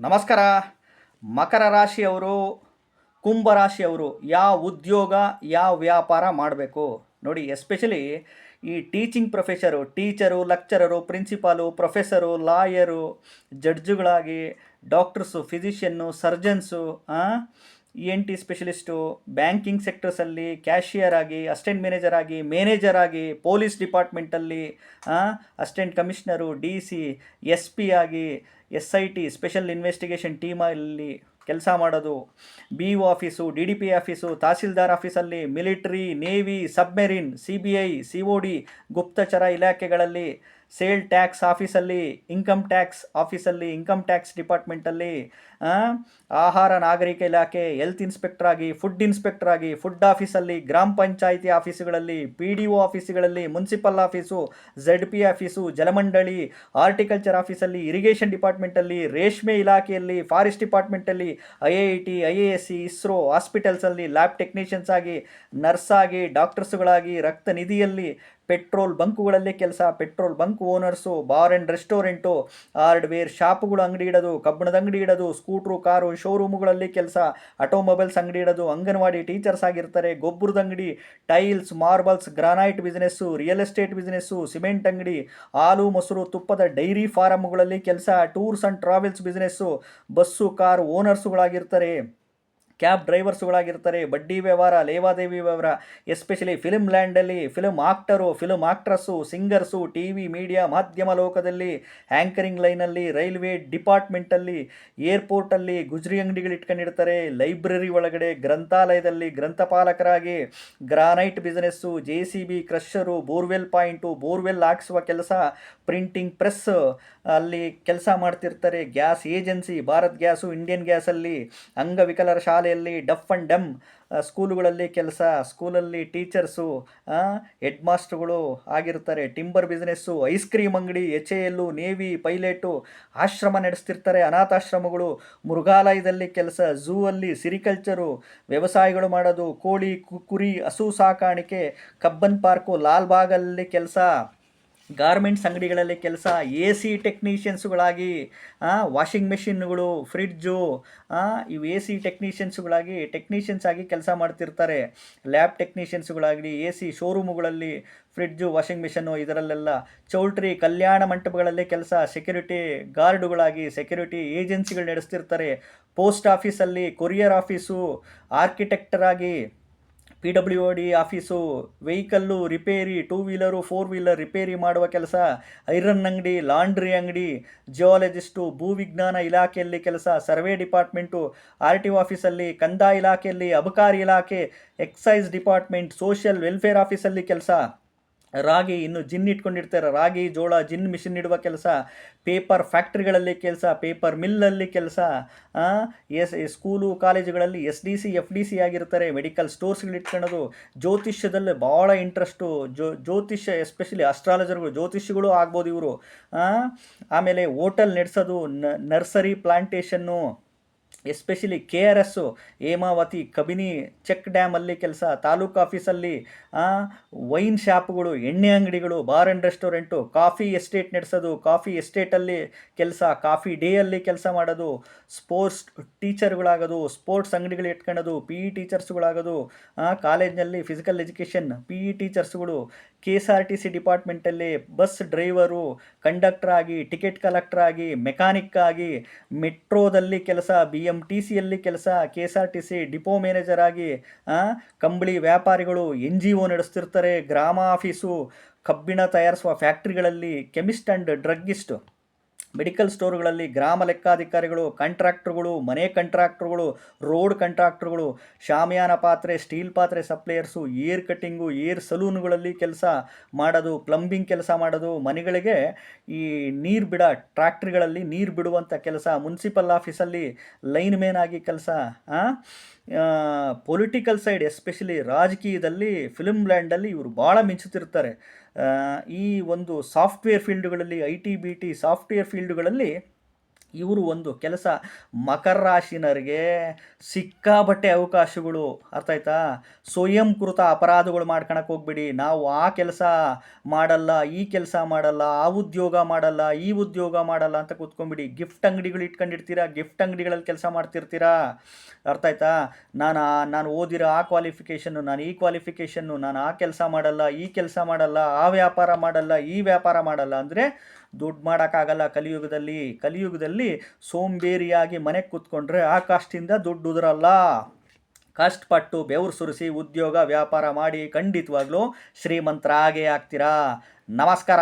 ನಮಸ್ಕಾರ. ಮಕರ ರಾಶಿಯವರು, ಕುಂಭ ರಾಶಿಯವರು ಯಾವ ಉದ್ಯೋಗ, ಯಾವ ವ್ಯಾಪಾರ ಮಾಡಬೇಕು? ನೋಡಿ ಎಸ್ಪೆಷಲಿ ಈ teaching professor teacher lecturer principal professor lawyer ಜಡ್ಜುಗಳಾಗಿ doctors physician surgeons E N T specialist banking ಸೆಕ್ಟರ್ಸಲ್ಲಿ cashier ಆಗಿ ಅಸ್ಟೆಂಟ್ ಮ್ಯಾನೇಜರ್ ಆಗಿ ಮ್ಯಾನೇಜರ್ ಆಗಿ police ಡಿಪಾರ್ಟ್ಮೆಂಟಲ್ಲಿ assistant commissioner D C S P ಆಗಿ S I T special investigation ಟೀಮಲ್ಲಿ ಕೆಲಸ ಮಾಡೋದು. B O office D D P office tahsildar ಆಫೀಸಲ್ಲಿ military navy submarine C B I C O D ಗುಪ್ತಚರ ಇಲಾಖೆಗಳಲ್ಲಿ sale tax ಆಫೀಸಲ್ಲಿ, income tax ಆಫೀಸಲ್ಲಿ, income tax ಡಿಪಾರ್ಟ್ಮೆಂಟಲ್ಲಿ ಆಹಾರ ನಾಗರಿಕ ಇಲಾಖೆ, ಹೆಲ್ತ್ ಇನ್ಸ್ಪೆಕ್ಟರ್ ಆಗಿ ಫುಡ್ ಇನ್ಸ್ಪೆಕ್ಟರ್ ಆಗಿ ಫುಡ್ ಆಫೀಸಲ್ಲಿ, ಗ್ರಾಮ ಪಂಚಾಯಿತಿ ಆಫೀಸುಗಳಲ್ಲಿ, P D O ಆಫೀಸುಗಳಲ್ಲಿ, municipal office Z P office, ಜಲಮಂಡಳಿ horticulture ಆಫೀಸಲ್ಲಿ, ಇರಿಗೇಷನ್ ಡಿಪಾರ್ಟ್ಮೆಂಟಲ್ಲಿ, ರೇಷ್ಮೆ ಇಲಾಖೆಯಲ್ಲಿ, forest ಡಿಪಾರ್ಟ್ಮೆಂಟಲ್ಲಿ, I I T, I A S C, ISRO ಹಾಸ್ಪಿಟಲ್ಸಲ್ಲಿ, lab technicians ಆಗಿ ನರ್ಸ್ ಆಗಿ ಡಾಕ್ಟರ್ಸ್ಗಳಾಗಿ, ರಕ್ತ ನಿಧಿಯಲ್ಲಿ ಪೆಟ್ರೋಲ್ ಬಂಕುಗಳಲ್ಲೇ ಕೆಲಸ. Petrol bunk owners, bar and restaurant, hardware ಶಾಪುಗಳು ಅಂಗಡಿ ಇಡೋದು, ಕಬ್ಬಣದ ಅಂಗಡಿ ಇಡೋದು, ಸ್ಕೂಟ್ರು, ಕಾರು, ಶೋರೂಮುಗಳಲ್ಲಿ ಕೆಲಸ. ಆಟೋಮೊಬೈಲ್ಸ್ ಅಂಗಡಿ ಇಡೋದು, ಅಂಗನವಾಡಿ ಟೀಚರ್ಸ್ ಆಗಿರ್ತಾರೆ, ಗೊಬ್ಬರದ ಅಂಗಡಿ, tiles, marbles, granite business, real estate business, cement ಅಂಗಡಿ, ಹಾಲು, ಮೊಸರು, ತುಪ್ಪದ ಡೈರಿ ಫಾರಮ್ಗಳಲ್ಲಿ ಕೆಲಸ, tours and travels business, bus, car ಓನರ್ಸುಗಳಾಗಿರ್ತಾರೆ. Cab ಡ್ರೈವರ್ಸ್ಗಳಾಗಿರ್ತಾರೆ ಬಡ್ಡಿ ವ್ಯವಹಾರ, ಲೇವಾದೇವಿ ವ್ಯವಹಾರ especially film ಲ್ಯಾಂಡಲ್ಲಿ film actor film actress singers T V media ಮಾಧ್ಯಮ ಲೋಕದಲ್ಲಿ ಆ್ಯಂಕರಿಂಗ್ ಲೈನಲ್ಲಿ ರೈಲ್ವೆ ಡಿಪಾರ್ಟ್ಮೆಂಟಲ್ಲಿ ಏರ್ಪೋರ್ಟಲ್ಲಿ ಗುಜರಿ ಅಂಗಡಿಗಳು ಇಟ್ಕೊಂಡಿರ್ತಾರೆ ಲೈಬ್ರರಿ ಒಳಗಡೆ, ಗ್ರಂಥಾಲಯದಲ್ಲಿ ಗ್ರಂಥಪಾಲಕರಾಗಿ granite business J C B crusher borewell point borewell ಹಾಕ್ಸುವ ಕೆಲಸ ಪ್ರಿಂಟಿಂಗ್ ಪ್ರೆಸ್ ಅಲ್ಲಿ ಕೆಲಸ ಮಾಡ್ತಿರ್ತಾರೆ gas agency Bharat gas Indian ಗ್ಯಾಸಲ್ಲಿ ಅಂಗವಿಕಲರ ಶಾಲೆಯಲ್ಲಿ ಡಫ್ ಆ್ಯಂಡ್ ಡಮ್ ಸ್ಕೂಲುಗಳಲ್ಲಿ ಕೆಲಸ, ಸ್ಕೂಲಲ್ಲಿ ಟೀಚರ್ಸು ಹೆಡ್ ಮಾಸ್ಟ್ರುಗಳು ಆಗಿರ್ತಾರೆ ಟಿಂಬರ್ ಬಿಸ್ನೆಸ್ಸು, ಐಸ್ ಕ್ರೀಮ್ ಅಂಗಡಿ H A L navy, pilot, ashram ನಡೆಸ್ತಿರ್ತಾರೆ. ಅನಾಥಾಶ್ರಮಗಳು, ಮೃಗಾಲಯದಲ್ಲಿ ಕೆಲಸ ಝೂ ಅಲ್ಲಿ ಸಿರಿಕಲ್ಚರು, ವ್ಯವಸಾಯಗಳು ಮಾಡೋದು, ಕೋಳಿ ಕುರಿ, ಹಸು ಸಾಕಾಣಿಕೆ, ಕಬ್ಬನ್ ಪಾರ್ಕು ಲಾಲ್ಬಾಗಲ್ಲಿ ಕೆಲಸ. ಗಾರ್ಮೆಂಟ್ಸ್ ಅಂಗಡಿಗಳಲ್ಲಿ ಕೆಲಸ ಎ ಸಿ ಟೆಕ್ನಿಷಿಯನ್ಸುಗಳಾಗಿ ವಾಷಿಂಗ್ ಮೆಷಿನ್ಗಳು ಫ್ರಿಡ್ಜು ಇವು ಎ ಸಿ ಟೆಕ್ನಿಷಿಯನ್ಸುಗಳಾಗಿ ಟೆಕ್ನಿಷಿಯನ್ಸ್ ಆಗಿ ಕೆಲಸ ಮಾಡ್ತಿರ್ತಾರೆ. ಲ್ಯಾಬ್ ಟೆಕ್ನಿಷಿಯನ್ಸುಗಳಾಗಲಿ ಎ ಸಿ ಶೋರೂಮುಗಳಲ್ಲಿ ಫ್ರಿಡ್ಜು ವಾಷಿಂಗ್ ಮಿಷನ್ನು ಇದರಲ್ಲೆಲ್ಲ ಚೌಲ್ಟ್ರಿ, ಕಲ್ಯಾಣ ಮಂಟಪಗಳಲ್ಲಿ ಕೆಲಸ ಸೆಕ್ಯೂರಿಟಿ ಗಾರ್ಡುಗಳಾಗಿ ಸೆಕ್ಯೂರಿಟಿ ಏಜೆನ್ಸಿಗಳು ನಡೆಸ್ತಿರ್ತಾರೆ. ಪೋಸ್ಟ್ ಆಫೀಸಲ್ಲಿ ಕೊರಿಯರ್ ಆಫೀಸು ಆರ್ಕಿಟೆಕ್ಟರ್ ಆಗಿ P W D office, vehicle repair two wheeler four wheeler repair ಮಾಡುವ ಕೆಲಸ, ಐರನ್ ಅಂಗಡಿ, ಲಾಂಡ್ರಿ ಅಂಗಡಿ, ಜಿಯಾಲಜಿಸ್ಟು, ಭೂವಿಜ್ಞಾನ ಇಲಾಖೆಯಲ್ಲಿ ಕೆಲಸ, survey department, R T O ಆಫೀಸಲ್ಲಿ, ಕಂದಾಯ ಇಲಾಖೆಯಲ್ಲಿ, ಅಬಕಾರಿ ಇಲಾಖೆ, ಎಕ್ಸೈಸ್ ಡಿಪಾರ್ಟ್ಮೆಂಟ್, ಸೋಷಿಯಲ್ ವೆಲ್ಫೇರ್ ಆಫೀಸಲ್ಲಿ ಕೆಲಸ. ರಾಗಿ ಇನ್ನು ಜಿನ್ ಇಟ್ಕೊಂಡಿರ್ತಾರೆ. ರಾಗಿ, ಜೋಳ, ಜಿನ್ ಮಿಷಿನ್ ಇಡುವ ಕೆಲಸ, ಪೇಪರ್ ಫ್ಯಾಕ್ಟ್ರಿಗಳಲ್ಲಿ ಕೆಲಸ, ಪೇಪರ್ ಮಿಲ್ಲಲ್ಲಿ ಕೆಲಸ ಎಸ್ ಸ್ಕೂಲು, ಕಾಲೇಜುಗಳಲ್ಲಿ S D C, F D C ಆಗಿರ್ತಾರೆ. ಮೆಡಿಕಲ್ ಸ್ಟೋರ್ಸ್ಗಳು ಇಟ್ಕೊಳ್ಳೋದು ಜ್ಯೋತಿಷ್ಯದಲ್ಲಿ ಭಾಳ ಇಂಟ್ರೆಸ್ಟು. ಜೋ, ಜ್ಯೋತಿಷ್ಯ ಎಸ್ಪೆಷಲಿ ಅಸ್ಟ್ರಾಲಜರ್ಗಳು ಜ್ಯೋತಿಷ್ಯಗಳು ಆಗ್ಬೋದು ಇವರು. ಆಮೇಲೆ ಹೋಟೆಲ್ ನಡೆಸೋದು nursery plantation especially K R S Hemavathi, Kabini, check ಡ್ಯಾಮಲ್ಲಿ ಕೆಲಸ, ತಾಲೂಕು ಆಫೀಸಲ್ಲಿ ವೈನ್ ಶಾಪ್ಗಳು, ಎಣ್ಣೆ ಅಂಗಡಿಗಳು, bar and restaurant, coffee estate ನಡೆಸೋದು, ಕಾಫಿ ಎಸ್ಟೇಟಲ್ಲಿ ಕೆಲಸ, ಕಾಫಿ ಡೇಯಲ್ಲಿ ಕೆಲಸ ಮಾಡೋದು, ಸ್ಪೋರ್ಟ್ಸ್ ಟೀಚರ್ಗಳಾಗೋದು, ಸ್ಪೋರ್ಟ್ಸ್ ಅಂಗಡಿಗಳು ಇಟ್ಕೊಳ್ಳೋದು ಪಿ ಇ ಟೀಚರ್ಸ್ಗಳಾಗೋದು ಕಾಲೇಜ್ನಲ್ಲಿ ಫಿಸಿಕಲ್ ಎಜುಕೇಷನ್ ಪಿ ಇ ಟೀಚರ್ಸ್ಗಳು K S R T C ಡಿಪಾರ್ಟ್ಮೆಂಟಲ್ಲಿ bus driver conductor ಆಗಿ ಟಿಕೆಟ್ ಕಲೆಕ್ಟರ್ ಆಗಿ ಮೆಕ್ಯಾನಿಕ್ ಆಗಿ, ಮೆಟ್ರೋದಲ್ಲಿ ಕೆಲಸ ಬಿ ಎಂ ಟಿ ಸಿಯಲ್ಲಿ ಕೆಲಸ K S R T C depot manager ಆಗಿ ಕಂಬಳಿ ವ್ಯಾಪಾರಿಗಳು ಎನ್ ಜಿ ಒ ನಡೆಸ್ತಿರ್ತಾರೆ, ಗ್ರಾಮ ಆಫೀಸು, ಕಬ್ಬಿಣ ತಯಾರಿಸುವ ಫ್ಯಾಕ್ಟ್ರಿಗಳಲ್ಲಿ ಕೆಮಿಸ್ಟ್ ಆ್ಯಂಡ್ ಡ್ರಗ್ಗಿಸ್ಟ್. ಮೆಡಿಕಲ್ ಸ್ಟೋರ್ಗಳಲ್ಲಿ ಗ್ರಾಮ ಲೆಕ್ಕಾಧಿಕಾರಿಗಳು, ಕಾಂಟ್ರಾಕ್ಟ್ರುಗಳು, ಮನೆ ಕಾಂಟ್ರಾಕ್ಟ್ರುಗಳು, ರೋಡ್ ಕಾಂಟ್ರಾಕ್ಟ್ರುಗಳು, ಶಾಮಿಯಾನ ಪಾತ್ರೆ, ಸ್ಟೀಲ್ ಪಾತ್ರೆ ಸಪ್ಲೈಯರ್ಸು, ಏರ್ ಕಟ್ಟಿಂಗು, ಏರ್ ಸಲೂನ್ಗಳಲ್ಲಿ ಕೆಲಸ ಮಾಡೋದು, ಪ್ಲಂಬಿಂಗ್ ಕೆಲಸ ಮಾಡೋದು, ಮನೆಗಳಿಗೆ ಈ ನೀರು ಬಿಡ ಟ್ರ್ಯಾಕ್ಟ್ರಿಗಳಲ್ಲಿ ನೀರು ಬಿಡುವಂಥ ಕೆಲಸ, ಮುನ್ಸಿಪಲ್ ಆಫೀಸಲ್ಲಿ ಲೈನ್ ಮೇನ್ ಆಗಿ ಕೆಲಸ ಪೊಲಿಟಿಕಲ್ ಸೈಡ್, ಎಸ್ಪೆಷಲಿ ರಾಜಕೀಯದಲ್ಲಿ, ಫಿಲ್ಮ್ ಲ್ಯಾಂಡಲ್ಲಿ ಇವರು ಭಾಳ ಮಿಂಚುತ್ತಿರ್ತಾರೆ. ಈ ಒಂದು software ಫೀಲ್ಡ್ಗಳಲ್ಲಿ I T B T software ಫೀಲ್ಡ್ಗಳಲ್ಲಿ ಇವರು ಒಂದು ಕೆಲಸ ಮಕರ ರಾಶಿನರಿಗೆ ಸಿಕ್ಕಾಬಟ್ಟೆ ಅವಕಾಶಗಳು. ಅರ್ಥ ಆಯ್ತಾ? ಸ್ವಯಂಕೃತ ಅಪರಾಧಗಳು ಮಾಡ್ಕೊಳಕ್ಕೆ ಹೋಗ್ಬಿಡಿ. ನಾವು ಆ ಕೆಲಸ ಮಾಡಲ್ಲ, ಈ ಕೆಲಸ ಮಾಡಲ್ಲ, ಆ ಉದ್ಯೋಗ ಮಾಡಲ್ಲ, ಈ ಉದ್ಯೋಗ ಮಾಡಲ್ಲ ಅಂತ ಕೂತ್ಕೊಂಡ್ಬಿಡಿ ಗಿಫ್ಟ್ ಅಂಗಡಿಗಳು ಇಟ್ಕೊಂಡಿರ್ತೀರಾ? ಗಿಫ್ಟ್ ಅಂಗಡಿಗಳಲ್ಲಿ ಕೆಲಸ ಮಾಡ್ತಿರ್ತೀರಾ? ಅರ್ಥ ಆಯ್ತಾ? ನಾನು ನಾನು ಓದಿರೋ ಆ ಕ್ವಾಲಿಫಿಕೇಷನ್ನು, ನಾನು ಈ ಕ್ವಾಲಿಫಿಕೇಷನ್ನು, ನಾನು ಆ ಕೆಲಸ ಮಾಡಲ್ಲ, ಈ ಕೆಲಸ ಮಾಡಲ್ಲ, ಆ ವ್ಯಾಪಾರ ಮಾಡಲ್ಲ, ಈ ವ್ಯಾಪಾರ ಮಾಡಲ್ಲ ಅಂದರೆ ದುಡ್ಡು ಮಾಡೋಕ್ಕಾಗಲ್ಲ ಕಲಿಯುಗದಲ್ಲಿ. ಕಲಿಯುಗದಲ್ಲಿ ಸೋಂಬೇರಿಯಾಗಿ ಮನೆಗೆ ಕೂತ್ಕೊಂಡ್ರೆ ಆ ದುಡ್ಡು ಉದುರಲ್ಲ. ಕಷ್ಟಪಟ್ಟು ಬೆವರು ಸುರಿಸಿ ಉದ್ಯೋಗ ವ್ಯಾಪಾರ ಮಾಡಿ ಖಂಡಿತವಾಗ್ಲೂ ಶ್ರೀಮಂತರಾಗೇ ಆಗ್ತೀರಾ. ನಮಸ್ಕಾರ.